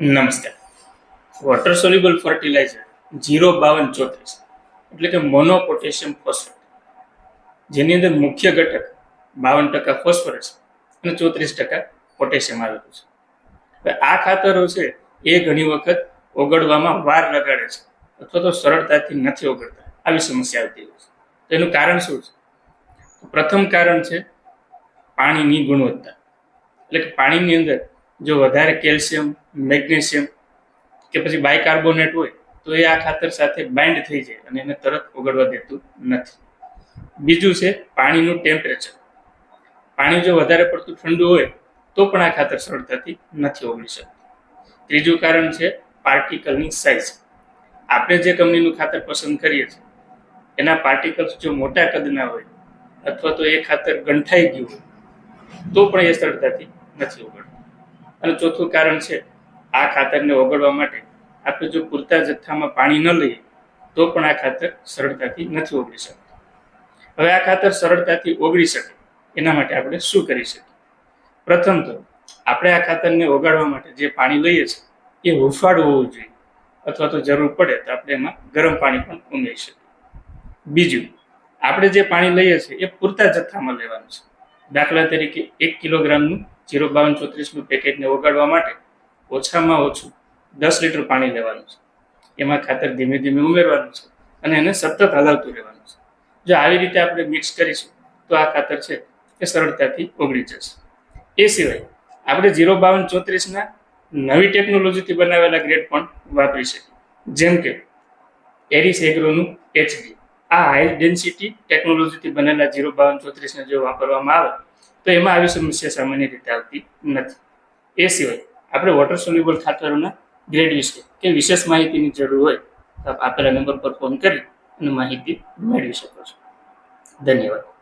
નમસ્કાર. Water soluble fertiliser zero બાવન ચોત્રીસ એટલે કે મોનો પોટેશિયમ ફોસ્ફેટ જેની અંદર મુખ્ય ઘટક બાવન ટકા ફોસ્ફરસ અને ચોત્રીસ ટકા પોટેશિયમ આવેલું છે. હવે આ ખાતરો છે એ ઘણી વખત ઓગળવામાં વાર લગાડે છે અથવા તો સરળતાથી નથી ઓગળતા. આવી સમસ્યા આવતી હોય છે. તો એનું કારણ શું છે? પ્રથમ કારણ છે પાણીની ગુણવત્તા. એટલે કે પાણીની અંદર જો વધારે કેલ્શિયમ, મેગ્નેશિયમ કે પછી બાયકાર્બોનેટ હોય, તો એ આ ખાતર સાથે બાઇન્ડ થઈ જાય અને એને તરત ઓગળવા દેતું નથી. બીજું છે પાણીનું ટેમ્પરેચર પાણી જો વધારે પડતું ઠંડુ હોય, તો પણ આ ખાતર સરળતાથી નથી ઓગળી શકતું. ત્રીજું કારણ છે પાર્ટિકલની સાઇઝ આપણે જે કંપનીનું ખાતર પસંદ કરીએ છીએ, એના પાર્ટિકલ્સ જો મોટા કદના હોય, અથવા તો એ ખાતર ગંઠાઈ ગયું હોય, તો પણ એ સરળતાથી નથી ઓગળતું. અને ચોથું કારણ છે, આ ખાતરને ઓગળવા માટે આપણે જો પૂરતા જથ્થામાં પાણી ન લઈએ, તો પણ આ ખાતર સરળતાથી નથી ઓગળી શકતું. હવે આ ખાતર સરળતાથી ઓગળી શકે, એના માટે આપણે શું કરી શકીએ? પ્રથમ તો, આપણે આ ખાતરને ઓગાળવા માટે જે પાણી લઈએ છીએ, એ હુંફાળું હોવું જોઈએ, અથવા તો જરૂર પડે તો આપણે એમાં ગરમ પાણી પણ ઉમેરી શકીએ. બીજું, આપણે જે પાણી લઈએ છીએ, એ પૂરતા જથ્થામાં લેવાનું છે. દાખલા તરીકે એક કિલોગ્રામનું જીરો બાવન ચોત્રીસનું પેકેટને ઓગાળવા માટે ઓછામાં ઓછું દસ લીટર પાણી લેવાનું છે. એમાં ખાતર ધીમે ધીમે ઉમેરવાનું છે અને એને સતત હલાવતું રહેવાનું છે. જો આવી રીતે આપણે મિક્સ કરીશું, તો આ ખાતર છે એ સરળતાથી ઓગળી જશે. એ સિવાય આપણે જીરો બાવન ચોત્રીસના નવી ટેકનોલોજીથી બનાવેલા ગ્રેડ પણ વાપરી શકીએ. જેમ કે એરિસ એગ્રોનું એચડી. આ હાઈ ડેન્સિટી ટેકનોલોજીથી બનેલા જીરો બાવન ચોત્રીસને જો વાપરવામાં આવે તો એમાં આવી સમસ્યા સામાન્ય રીતે આવતી નથી. એ સિવાય આપણે વોટર સોલ્યુબલ ખાતરોના ગ્રેડ વિશે કે વિશેષ માહિતીની જરૂર હોય તો આપ આપેલા નંબર પર ફોન કરી અને માહિતી મેળવી શકો છો. ધન્યવાદ.